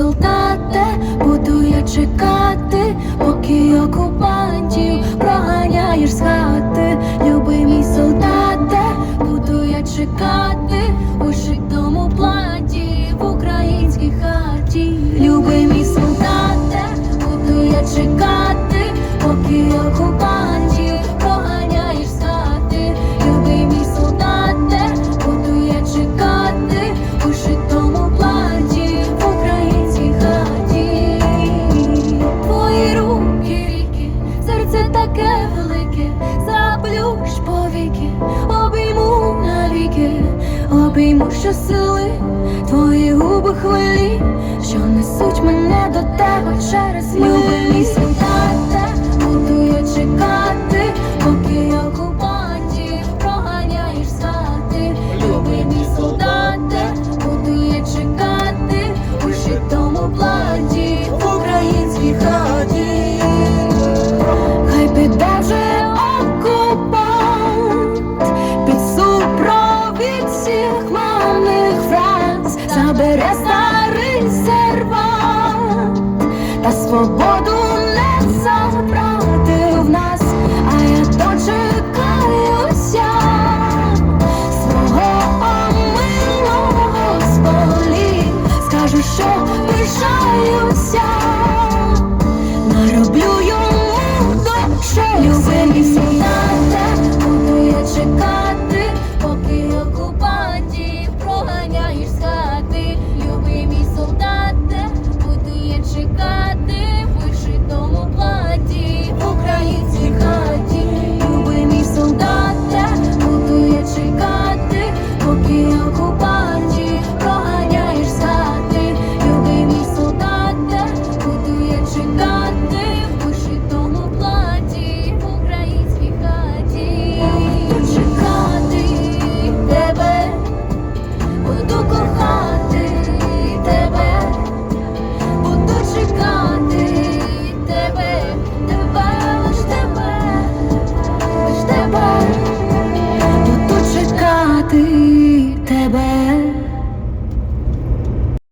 солдате, буду я чекати, поки окупантів проганяєш з хати. Любий мій солдате, буду чекати, у шитому платі в українській хаті. Любий мій солдате, буду я чекати, поки окупантів обійму щосили, твої губи хвилі, що несуть мене до тебе через любий. Солдате, буду я чекати, поки окупантів for boy.